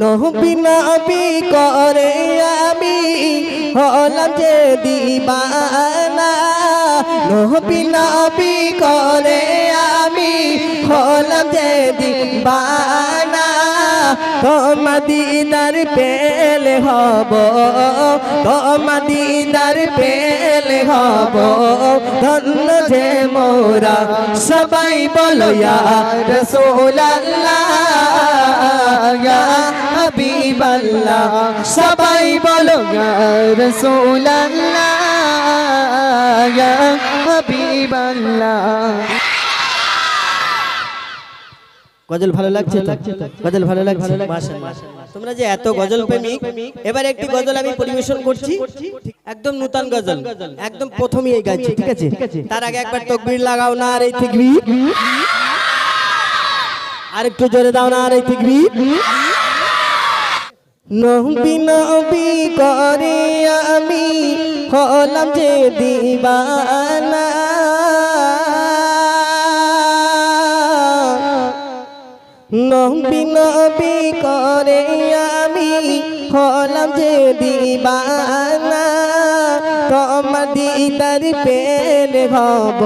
নহবি করে আমি হলাম যে দিবানা। নহবি করে আমি হলাম যে দিবানা। পেলে হব তোমার দিদার পেলে হব। ধন্য যে মোরা সবাই বলো, ইয়া হাবিবাল্লাহ সবাই বলো ইয়া হাবিবাল্লাহ। গজল ভালো লাগছে গজল ভালো লাগছে? তোমরা যে এত গজল প্রেমিক এবার একটি গজল আমি পরিবেশন করছি। একদম নূতন গজল। একদম প্রথমই এই গাইছি ঠিক আছে? তার আগে একবার তকবীর লাগাও না আর এই তকবীর। আর একটু জোরে দাও না আর এই নবী নবী করে আমি হলাম যে দিবানা। নবী নবী করে আমি হলাম যে দিবানা। তোমার দিদার পেলে ভব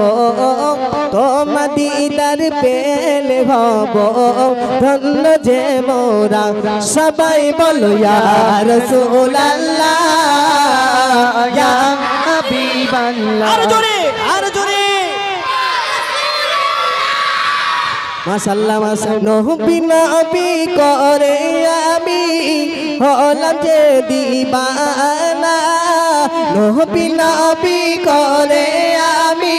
তোমার দিদার পেলে হব ধন্য যে মোরা সবাই বলো ইয়ার সোলাল্লাহ মাশাল্লাহ মাশাল্লাহ নবী নবী করে আমি হলাম যে দিবানা। নবী নবী করে আমি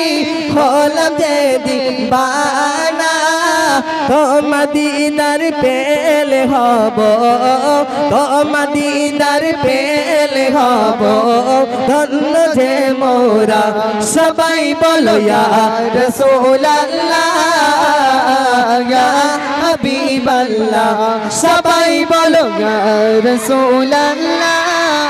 হলাম যে দিবানা তোমার দিদার পেলে হব, তোমার দিদার পেলে হব। ধন্য যে মোরা সবাই বলো রসোল্লাহ হাবিবাল্লাহ। সবাই বলো রাসূলুল্লাহ। ইয়া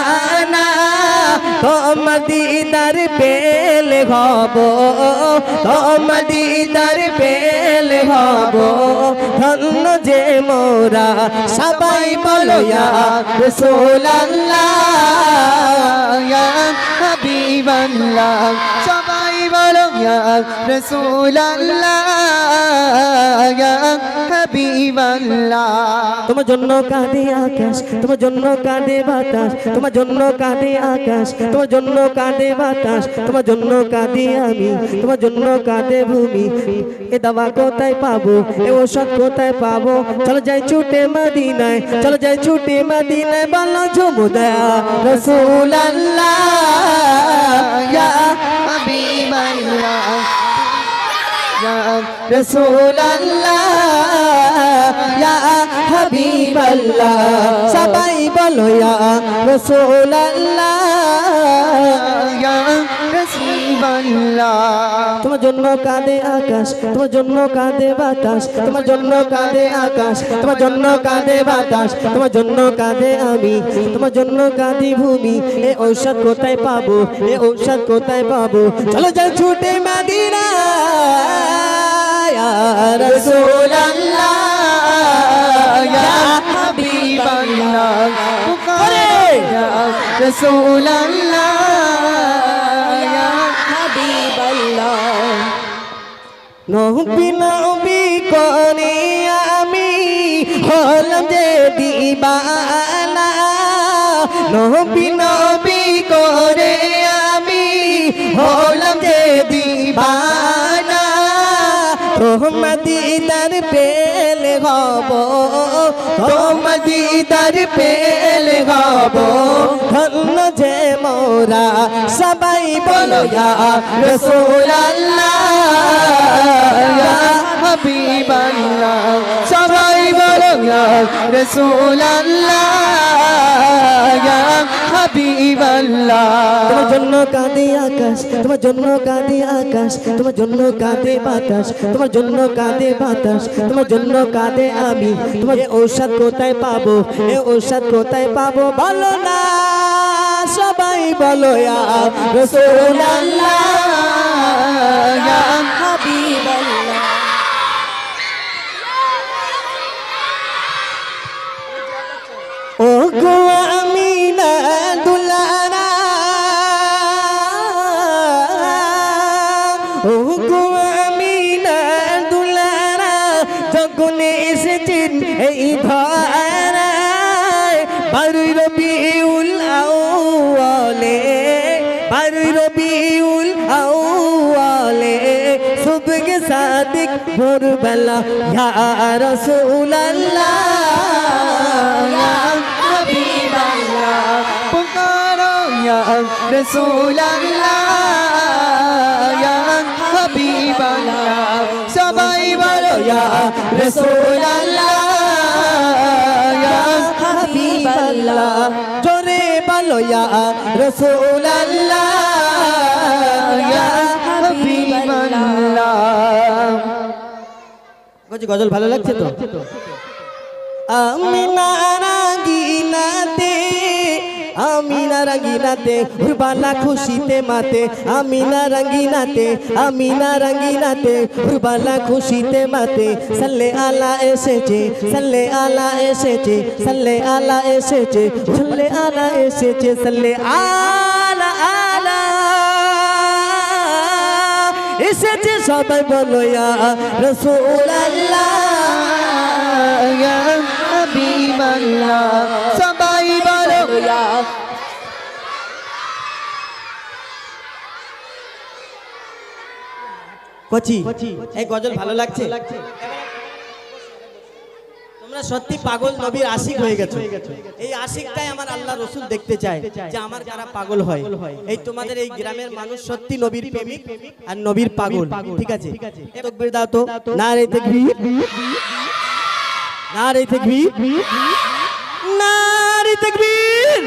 তোমার দিদার পেলে হব তোমার দিদার পেলে হব। ধন্য যে মোরা সবাই বলো রাসূলুল্লাহ, ইয়া হাবিবাল্লাহ। সবাই বলো রাসূলুল্লাহ, ইয়া হাবিবাল্লাহ তোমার জন্য কাঁদে আকাশ, তোমার জন্য কাঁদে বাতাস, তোমার জন্য কাঁদে আকাশ, তোমার জন্য কাঁদে বাতাস, তোমার জন্য কাঁদে আমি, তোমার জন্য কাঁদে ভূমি। এ দাবা কোথায় পাবো? এ ওষুধ কোথায় পাবো? চলো যাই ছুটে মদিনায়, চলো যাই ছুটে মদিনায়, বলো ঝুমুদয়া রসুল আল্লাহ ইয়া হাবিবাল্লাহ। সবাই বলো ইয়া রাসূলুল্লাহ। ইয়া তোমার জন্য কাঁদে আকাশ তোমার জন্য কাঁদে বাতাস তোমার জন্য কাঁদে আকাশ তোমার জন্য কাঁদে বাতাস তোমার জন্য কাঁদে আমি তোমার জন্য কাঁদি ভূমি। এ ঔষধ কোথায় পাবো? এ ঔষধ কোথায় পাবো? চলো যাই ছুটে মাদিনা। নবী করে আমি হলাম যে দিবানা। নহবি নবী তোমার দিদার পেলে হব। তোমার দিদার পেলে হব। ধন্য যে মোরা সবাই বলো রাসূলুল্লাহ, ইয়া হাবিবাল্লাহ। সবাই বলো রাসূলুল্লাহ, ইয়া তোমার জন্য কাঁদে আকাশ, তোমার জন্য কাঁদে আকাশ, তোমার জন্য কাঁদে বাতাস, তোমার জন্য কাঁদে বাতাস, তোমার জন্য কাঁদে আমি। তোমার ঔষধ কোথায় পাবো? এ ঔষধ কোথায় পাবো? বলো না, সবাই বলো, ইয়া ধরায় বারুই রবিউল আউয়ালে বারুই রবিউল আউয়ালে সুবহ সাদিক ভোরবেলা, ইয়া রাসূলুল্লাহ, ইয়া হাবিবাল্লাহ পুকারো ইয়া রাসূলুল্লাহ, ইয়া হাবিবাল্লাহ, সবাই বলো, ইয়া রাসূলুল্লাহ। হাবিবাল্লাহ জোরে বলো ইয়া রাসূলুল্লাহ ইয়া হাবিবাল্লাহ। গজি গজল ভালো লাগছে তো? আমি নারাঙ্গিনাতে আমি নারাঙ্গিনাতে উরবালা খুশিতে মাতে। আমি নারাঙ্গিনাতে আমি নারাঙ্গিনাতে উরবালা খুশিতে মাতে। সাল্লে আলা এসেছে, সাল্লে আলা এসেছে, সাল্লে আলা এসেছে, সাল্লে আলা এসেছে, সাল্লে আলা আলা। এসেছে সবাই বলো, ইয়া রাসূলুল্লাহ, ইয়া হাবিবাল্লাহ সবাই বলো ইয়া কচি। এই গজল ভালো লাগছে? তোমরা সত্যি পাগল নবীর আশিক হয়ে গেছো। এই আশিকটাই আমার আল্লাহ রসুল দেখতে চায় যে আমার যারা পাগল হয়। এই তোমাদের এই গ্রামের মানুষ সত্যি নবীর প্রেমিক আর নবীর পাগল। ঠিক আছে। তকবীর দাও তো। না রে তাকবীর। না রে তাকবীর। না রে তাকবীর।